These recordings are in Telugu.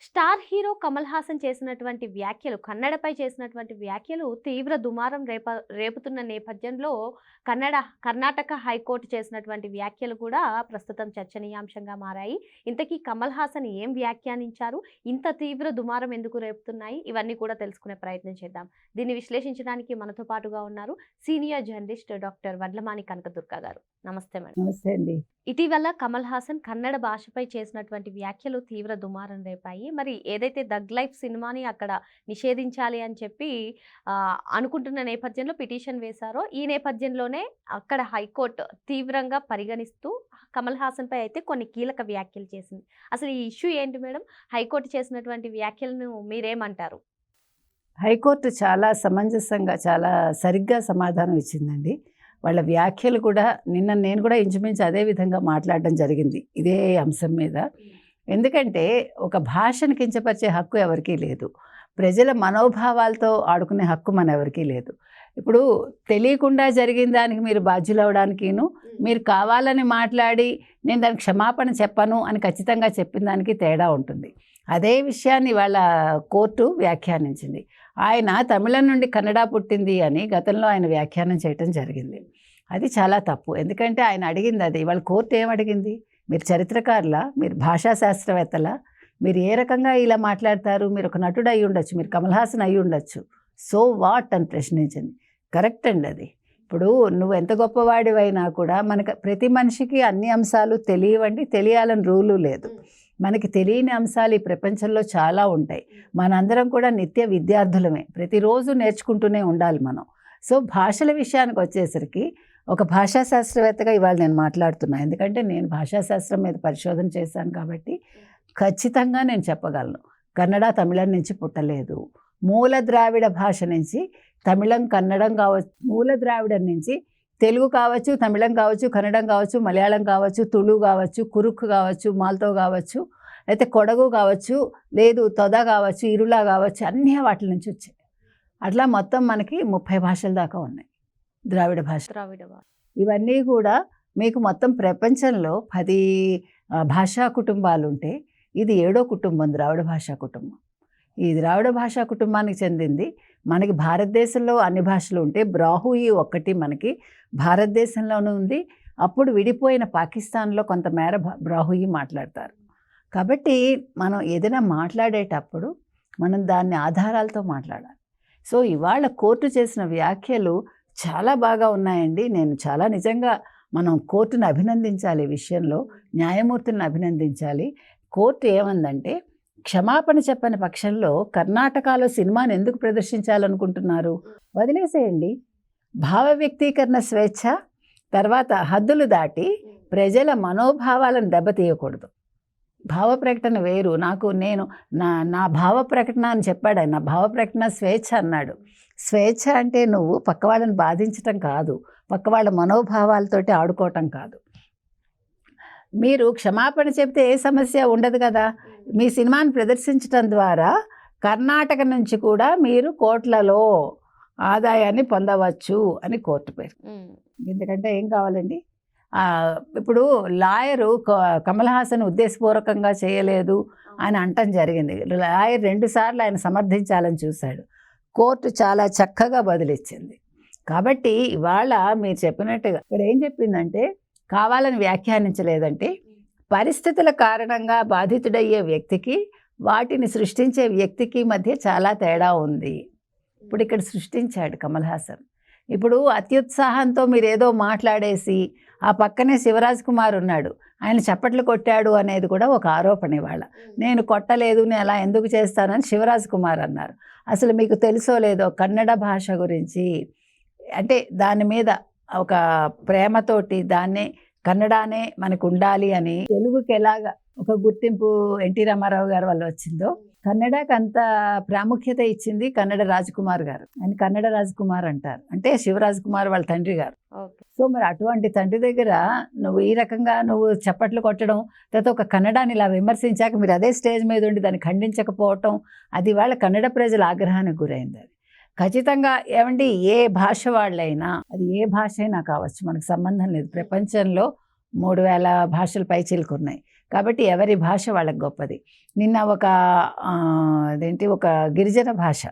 Star hero Kamal Haasan చేసినటువంటి వ్యాఖ్యలు కన్నడపై చేసినటువంటి వ్యాఖ్యలు తీవ్ర దుమారం రేప రేపుతున్న నేపథ్యంలో కన్నడ కర్ణాటక హైకోర్టు చేసినటువంటి వ్యాఖ్యలు కూడా ప్రస్తుతం చర్చనీయాంశంగా మారాయి. ఇంతకీ కమల్ హాసన్ ఏం వ్యాఖ్యానించారు? ఇంత తీవ్ర దుమారం ఎందుకు రేపుతున్నాయి? ఇవన్నీ కూడా తెలుసుకునే ప్రయత్నం చేద్దాం. దీన్ని విశ్లేషించడానికి మనతో పాటుగా ఉన్నారు senior journalist doctor Vadlamani Kanakadurga గారు. నమస్తే మేడం. నమస్తే అండి. ఇటీవల కమల్ హాసన్ కన్నడ భాషపై చేసినటువంటి వ్యాఖ్యలు తీవ్ర దుమారం రేపాయి. మరి ఏదైతే దగ్ లైఫ్ సినిమాని అక్కడ నిషేధించాలి అని చెప్పి అనుకుంటున్న నేపథ్యంలో పిటిషన్ వేశారో ఈ నేపథ్యంలోనే అక్కడ హైకోర్టు తీవ్రంగా పరిగణిస్తూ కమల్ హాసన్ పై అయితే కొన్ని కీలక వ్యాఖ్యలు చేసింది. అసలు ఈ ఇష్యూ ఏంటి మేడం? హైకోర్టు చేసినటువంటి వ్యాఖ్యలను మీరేమంటారు? హైకోర్టు చాలా సమంజసంగా చాలా సరిగ్గా సమాధానం ఇచ్చిందండి. వాళ్ళ వ్యాఖ్యలు కూడా నిన్న నేను కూడా ఇంచుమించు అదే విధంగా మాట్లాడడం జరిగింది. ఇదే అంశం మీద. ఎందుకంటే ఒక భాషను కించపరిచే హక్కు ఎవరికీ లేదు. ప్రజల మనోభావాలతో ఆడుకునే హక్కు మన ఎవరికీ లేదు. ఇప్పుడు తెలియకుండా జరిగిన దానికి మీరు బాధ్యులవడానికిను మీరు కావాలని మాట్లాడి నేను దానికి క్షమాపణ చెప్పను అని ఖచ్చితంగా చెప్పిన దానికి తేడా ఉంటుంది. అదే విషయాన్ని వాళ్ళ కోర్టు వ్యాఖ్యానించింది. ఆయన తమిళం నుండి కన్నడ పుట్టింది అని గతంలో ఆయన వ్యాఖ్యానం చేయటం జరిగింది. అది చాలా తప్పు. ఎందుకంటే ఆయన అడిగింది అది. వాళ్ళ కోర్టు ఏం అడిగింది? మీరు చరిత్రకారులా మీరు భాషా శాస్త్రవేత్తలా మీరు ఏ రకంగా ఇలా మాట్లాడతారు? మీరు ఒక నటుడు అయి ఉండొచ్చు మీరు కమల్ హాసన్ అయి ఉండొచ్చు. సో వాట్ అని ప్రశ్నించింది. కరెక్ట్ అండి అది. ఇప్పుడు నువ్వు ఎంత గొప్పవాడివైనా కూడా మనకు ప్రతి మనిషికి అన్ని అంశాలు తెలియవండి తెలియాలని రూలు లేదు. మనకి తెలియని అంశాలు ఈ ప్రపంచంలో చాలా ఉంటాయి. మనందరం కూడా నిత్య విద్యార్థులమే. ప్రతిరోజు నేర్చుకుంటూనే ఉండాలి మనం. సో భాషల విషయానికి వచ్చేసరికి ఒక భాషా శాస్త్రవేత్తగా ఇవాళ నేను మాట్లాడుతున్నాను ఎందుకంటే నేను భాషాశాస్త్రం మీద పరిశోధన చేశాను కాబట్టి ఖచ్చితంగా నేను చెప్పగలను. కన్నడ తమిళం నుంచి పుట్టలేదు. మూల ద్రావిడ భాష నుంచి తమిళం కన్నడం కావచ్చు మూల ద్రావిడం నుంచి తెలుగు కావచ్చు తమిళం కావచ్చు కన్నడం కావచ్చు మలయాళం కావచ్చు తుళు కావచ్చు కురుక్కు కావచ్చు మాల్తో కావచ్చు అయితే కొడగు కావచ్చు లేదు తొద కావచ్చు ఇరులా కావచ్చు అన్నీ వాటి నుంచి వచ్చాయి. అట్లా మొత్తం మనకి ముప్పై భాషల దాకా ఉన్నాయి. ద్రావిడ భాష. ద్రావిడ భాష. ఇవన్నీ కూడా మీకు మొత్తం ప్రపంచంలో పది భాషా కుటుంబాలు ఉంటే ఇది ఏడో కుటుంబం ద్రావిడ భాషా కుటుంబం. ఈ ద్రావిడ భాషా కుటుంబానికి చెందింది మనకి భారతదేశంలో అన్ని భాషలు ఉంటే బ్రాహుయి ఒక్కటి మనకి భారతదేశంలోనూ ఉంది. అప్పుడు విడిపోయిన పాకిస్తాన్లో కొంతమేర బ్రాహుయి మాట్లాడతారు. కాబట్టి మనం ఏదైనా మాట్లాడేటప్పుడు మనం దాన్ని ఆధారాలతో మాట్లాడాలి. సో ఇవాళ కోర్టు చేసిన వ్యాఖ్యలు చాలా బాగా ఉన్నాయండి. నేను చాలా నిజంగా మనం కోర్టును అభినందించాలి విషయంలో. న్యాయమూర్తులను అభినందించాలి. కోర్టు ఏమందంటే క్షమాపణ చెప్పని పక్షంలో కర్ణాటకలో సినిమాను ఎందుకు ప్రదర్శించాలనుకుంటున్నారు? వదిలేసేయండి. భావ వ్యక్తీకరణ స్వేచ్ఛ తర్వాత హద్దులు దాటి ప్రజల మనోభావాలను దెబ్బతీయకూడదు. భావ ప్రకటన వేరు. నాకు నేను నా నా భావ ప్రకటన అని చెప్పాడు ఆయన. నా భావ ప్రకటన స్వేచ్ఛ అన్నాడు. స్వేచ్ఛ అంటే నువ్వు పక్క వాళ్ళని బాధించటం కాదు. పక్క వాళ్ళ మనోభావాలతోటి ఆడుకోవటం కాదు. మీరు క్షమాపణ చెప్తే ఏ సమస్య ఉండదు కదా? మీ సినిమాని ప్రదర్శించటం ద్వారా కర్ణాటక నుంచి కూడా మీరు కోట్లలో ఆదాయాన్ని పొందవచ్చు అని కోర్టు పేరు. ఎందుకంటే ఏం కావాలండి? ఇప్పుడు లాయరు కమల్ హాసన్ ఉద్దేశపూర్వకంగా చేయలేదు అని అంటం జరిగింది. లాయర్ రెండుసార్లు ఆయన సమర్థించాలని చూశాడు. కోర్టు చాలా చక్కగా బదులిచ్చింది. కాబట్టి ఇవాళ మీరు చెప్పినట్టుగా ఇక్కడ ఏం చెప్పిందంటే కావాలని వ్యాఖ్యానించలేదంటే పరిస్థితుల కారణంగా బాధితుడయ్యే వ్యక్తికి వాటిని సృష్టించే వ్యక్తికి మధ్య చాలా తేడా ఉంది. ఇప్పుడు ఇక్కడ సృష్టించాడు కమల్ హాసన్. ఇప్పుడు అత్యుత్సాహంతో మీరు ఏదో మాట్లాడేసి ఆ పక్కనే శివరాజ్ కుమార్ ఉన్నాడు. ఆయన చప్పట్లు కొట్టాడు అనేది కూడా ఒక ఆరోపణ ఇవాళ. నేను కొట్టలేదు నేను అలా ఎందుకు చేస్తానని శివరాజ్ కుమార్ అన్నారు. అసలు మీకు తెలుసో లేదో కన్నడ భాష గురించి అంటే దాని మీద ఒక ప్రేమతోటి దాన్నే కన్నడానే మనకు ఉండాలి అని తెలుగుకి ఎలాగా ఒక గుర్తింపు ఎన్టీ రామారావు గారి వల్ల వచ్చిందో కన్నడకి అంత ప్రాముఖ్యత ఇచ్చింది కన్నడ రాజకుమార్ గారు. ఆయన కన్నడ రాజకుమార్ అంటారు. అంటే శివరాజ్ కుమార్ వాళ్ళ తండ్రి గారు. సో మరి అటువంటి తండ్రి దగ్గర నువ్వు ఈ రకంగా నువ్వు చప్పట్లు కొట్టడం తర్వాత ఒక కన్నడాన్ని ఇలా విమర్శించాక మీరు అదే స్టేజ్ మీద ఉండి దాన్ని ఖండించకపోవటం అది వాళ్ళ కన్నడ ప్రజల ఆగ్రహానికి గురైంది అది. ఖచ్చితంగా ఏమండి ఏ భాష వాళ్ళైనా అది ఏ భాష అయినా కావచ్చు మనకు సంబంధం లేదు. ప్రపంచంలో మూడు వేల భాషలు పైచీలకు ఉన్నాయి కాబట్టి ఎవరి భాష వాళ్ళకి గొప్పది. నిన్న ఒక అదేంటి ఒక గిరిజన భాష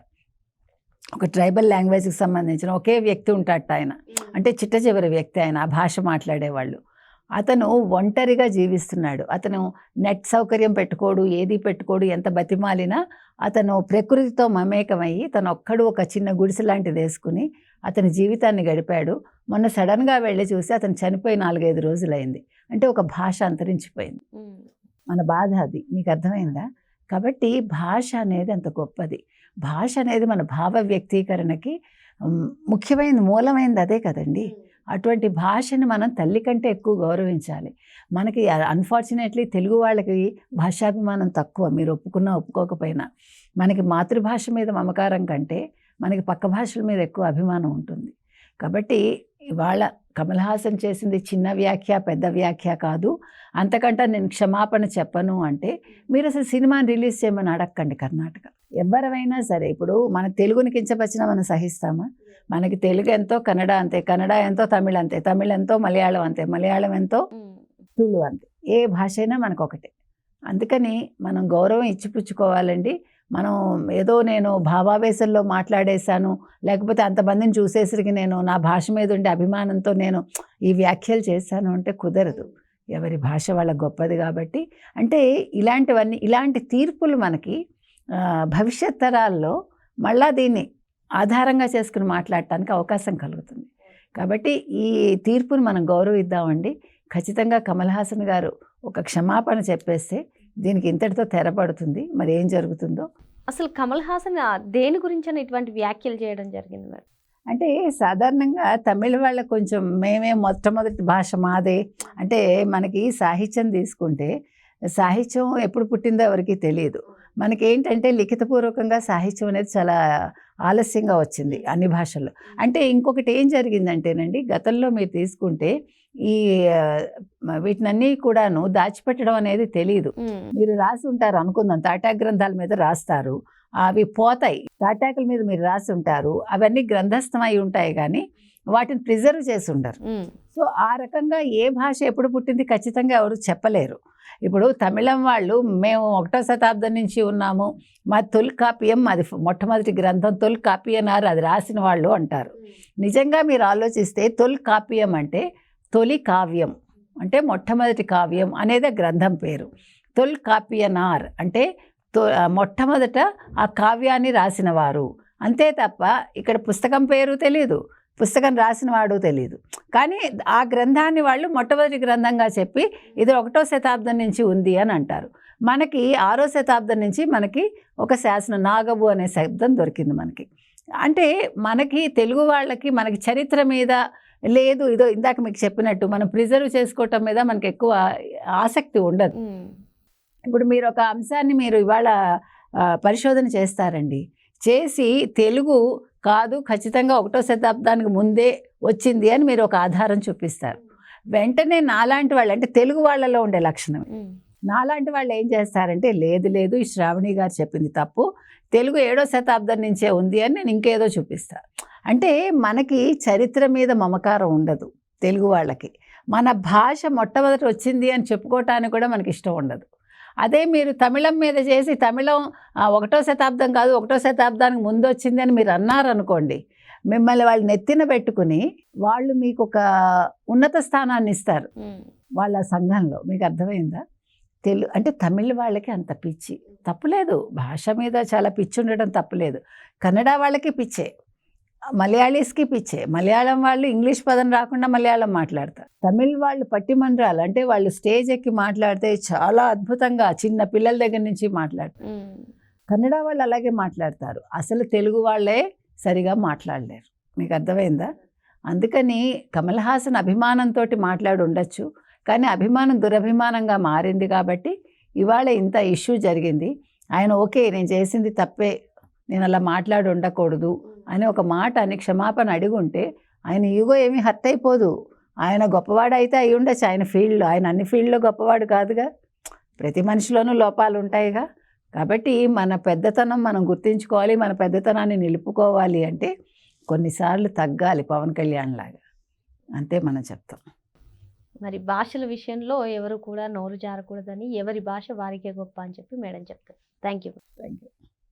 ఒక ట్రైబల్ లాంగ్వేజ్కి సంబంధించిన ఒకే వ్యక్తి ఉంటాడట ఆయన. అంటే చిట్ట చివరి వ్యక్తి ఆయన ఆ భాష మాట్లాడేవాళ్ళు. అతను ఒంటరిగా జీవిస్తున్నాడు. అతను నెట్ సౌకర్యం పెట్టుకోడు ఏది పెట్టుకోడు ఎంత బతిమాలినా అతను ప్రకృతితో మమేకమయ్యి తను ఒక్కడు ఒక చిన్న గుడిసె లాంటిది వేసుకుని అతని జీవితాన్ని గడిపాడు. మొన్న సడన్గా వెళ్ళి చూసి అతను చనిపోయి నాలుగైదు రోజులైంది. అంటే ఒక భాష అంతరించిపోయింది. మన బాధ అది మీకు అర్థమైందా? కాబట్టి భాష అనేది అంత గొప్పది. భాష అనేది మన భావ వ్యక్తీకరణకి ముఖ్యమైన మూలమైనది అదే కదండి. అటువంటి భాషని మనం తల్లి కంటే ఎక్కువ గౌరవించాలి. మనకి అన్ఫార్చునేట్లీ తెలుగు వాళ్ళకి భాషాభిమానం తక్కువ. మీరు ఒప్పుకున్నా ఒప్పుకోకపోయినా. మనకి మాతృభాష మీద మమకారం కంటే మనకి పక్క భాషల మీద ఎక్కువ అభిమానం ఉంటుంది. కాబట్టి ఇవాళ కమల్ హాసన్ చేసింది చిన్న వ్యాఖ్య పెద్ద వ్యాఖ్య కాదు. అంతకంటే నేను క్షమాపణ చెప్పను అంటే మీరు అసలు సినిమాని రిలీజ్ చేయమని అడగండి కర్ణాటక. ఎవరైనా సరే ఇప్పుడు మన తెలుగుని కించపరిచినా మనం సహిస్తామా? మనకి తెలుగు ఎంతో కన్నడ అంతే కన్నడ ఎంతో తమిళ అంతే తమిళ ఎంతో మలయాళం అంతే మలయాళం ఎంతో. తుళు అంతే. ఏ భాష అయినా మనకు ఒకటే అందుకని మనం గౌరవం ఇచ్చిపుచ్చుకోవాలండి. మనం ఏదో నేను భావావేశంలో మాట్లాడేశాను లేకపోతే అంతమందిని చూసేసరికి నేను నా భాష మీద ఉండే అభిమానంతో నేను ఈ వ్యాఖ్యలు చేశాను అంటే కుదరదు. ఎవరి భాష వాళ్ళ గొప్పది కాబట్టి. అంటే ఇలాంటివన్నీ ఇలాంటి తీర్పులు మనకి భవిష్యత్ తరాల్లో మళ్ళా దీన్ని ఆధారంగా చేసుకుని మాట్లాడటానికి అవకాశం కలుగుతుంది. కాబట్టి ఈ తీర్పును మనం గౌరవిద్దామండి. ఖచ్చితంగా కమల్ హాసన్ గారు ఒక క్షమాపణ చెప్పేస్తే దీనికి ఇంతటితో తెరపడుతుంది మరి ఏం జరుగుతుందో? అసలు కమల్ హాసన్ దేని గురించి ఇటువంటి వ్యాఖ్యలు చేయడం జరిగింది మరి అంటే సాధారణంగా తమిళ వాళ్ళ కొంచెం మేమే మొట్టమొదటి భాష మాదే. అంటే మనకి సాహిత్యం తీసుకుంటే సాహిత్యం ఎప్పుడు పుట్టిందో ఎవరికి తెలియదు. మనకి ఏంటంటే లిఖితపూర్వకంగా సాహిత్యం అనేది చాలా ఆలస్యంగా వచ్చింది అన్ని భాషల్లో. అంటే ఇంకొకటి ఏం జరిగిందంటేనండి గతంలో మీరు తీసుకుంటే ఈ వీటినన్నీ కూడాను దాచిపెట్టడం అనేది తెలియదు. మీరు రాసి ఉంటారు అనుకుందాం. తాటా గ్రంథాల మీద రాస్తారు. అవి పోతాయి. తాటాకుల మీద మీరు రాసి ఉంటారు. అవన్నీ గ్రంథస్థమై ఉంటాయి కానీ వాటిని ప్రిజర్వ్ చేసి ఉండరు. సో ఆ రకంగా ఏ భాష ఎప్పుడు పుట్టింది ఖచ్చితంగా ఎవరు చెప్పలేరు. ఇప్పుడు తమిళం వాళ్ళు మేము ఒకటో శతాబ్దం నుంచి ఉన్నాము. మా తొలికాప్యం అది మొట్టమొదటి గ్రంథం తొలికాప్యనారు అది రాసిన వాళ్ళు అంటారు. నిజంగా మీరు ఆలోచిస్తే తొలికాప్యం అంటే తొలి కావ్యం అంటే మొట్టమొదటి కావ్యం అనేది గ్రంథం పేరు. తొలికాప్యనార్ అంటే తొ- మొట్టమొదట ఆ కావ్యాన్ని రాసిన వారు అంతే తప్ప ఇక్కడ పుస్తకం పేరు తెలియదు పుస్తకం రాసిన వాడు తెలియదు కానీ ఆ గ్రంథాన్ని వాళ్ళు మొట్టమొదటి గ్రంథంగా చెప్పి ఇది ఒకటో శతాబ్దం నుంచి ఉంది అని అంటారు. మనకి ఆరో శతాబ్దం నుంచి మనకి ఒక శాసనం నాగబు అనే శబ్దం దొరికింది మనకి. అంటే మనకి తెలుగు వాళ్ళకి మనకి చరిత్ర మీద లేదు ఇదో ఇందాక మీకు చెప్పినట్టు మనం ప్రిజర్వ్ చేసుకోవటం మీద మనకి ఎక్కువ ఆసక్తి ఉండదు. ఇప్పుడు మీరు ఒక అంశాన్ని మీరు ఇవాళ పరిశోధన చేస్తారండి. చేసి తెలుగు కాదు ఖచ్చితంగా ఒకటో శతాబ్దానికి ముందే వచ్చింది అని మీరు ఒక ఆధారం చూపిస్తారు. వెంటనే నాలాంటి వాళ్ళు అంటే తెలుగు వాళ్ళలో ఉండే లక్షణం. నాలాంటి వాళ్ళు ఏం చేస్తారంటే లేదు లేదు ఈ శ్రావణి గారు చెప్పింది తప్పు. తెలుగు ఏడో శతాబ్దం నుంచే ఉంది అని నేను ఇంకేదో చూపిస్తా. అంటే మనకి చరిత్ర మీద మమకారం ఉండదు తెలుగు వాళ్ళకి. మన భాష మొట్టమొదటి వచ్చింది అని చెప్పుకోవటానికి కూడా మనకి ఇష్టం ఉండదు. అదే మీరు తమిళం మీద చేసి తమిళం ఒకటో శతాబ్దం కాదు ఒకటో శతాబ్దానికి ముందు వచ్చింది అని మీరు అన్నారనుకోండి మిమ్మల్ని వాళ్ళు నెత్తిన పెట్టుకుని వాళ్ళు మీకు ఒక ఉన్నత స్థానాన్ని ఇస్తారు. వాళ్ళ సంఘంలో మీకు అర్థమైందా? తెలు అంటే తమిళ వాళ్ళకి అంత పిచ్చి తప్పులేదు. భాష మీద చాలా పిచ్చి ఉండడం తప్పులేదు. కన్నడ వాళ్ళకి పిచ్చే. మలయాళీస్కి పిచ్చే మలయాళం వాళ్ళు ఇంగ్లీష్ పదం రాకుండా మలయాళం మాట్లాడతారు. తమిళ్ వాళ్ళు పట్టిమండ్రాలు. అంటే వాళ్ళు స్టేజ్ ఎక్కి మాట్లాడితే చాలా అద్భుతంగా చిన్న పిల్లల దగ్గర నుంచి మాట్లాడతారు. కన్నడ వాళ్ళు అలాగే మాట్లాడతారు. అసలు తెలుగు వాళ్ళే సరిగా మాట్లాడలేరు. మీకు అర్థమైందా? అందుకని కమల్ హాసన్ అభిమానంతో మాట్లాడి ఉండొచ్చు. కానీ అభిమానం దురభిమానంగా మారింది కాబట్టి ఇవాళ ఇంత ఇష్యూ జరిగింది. ఆయన ఓకే నేను చేసింది తప్పే. నేను అలా మాట్లాడి ఉండకూడదు. అని ఒక మాట అని క్షమాపణ అడిగి ఉంటే ఆయన ఈగో ఏమీ హర్ట్ అయిపోదు. ఆయన గొప్పవాడు అయితే అయి ఉండొచ్చు. ఆయన ఫీల్డ్లో ఆయన అన్ని ఫీల్డ్లో గొప్పవాడు కాదుగా. ప్రతి మనిషిలోనూ లోపాలు ఉంటాయిగా. కాబట్టి మన పెద్దతనం మనం గుర్తించుకోవాలి మన పెద్దతనాన్ని నిలుపుకోవాలి అంటే కొన్నిసార్లు తగ్గాలి పవన్ కళ్యాణ్ లాగా. అంతే మనం చెప్తాం. మరి భాషల విషయంలో ఎవరు కూడా నోరు జారకూడదని ఎవరి భాష వారికే గొప్ప అని చెప్పి మేడం చెప్తారు. Thank you thank you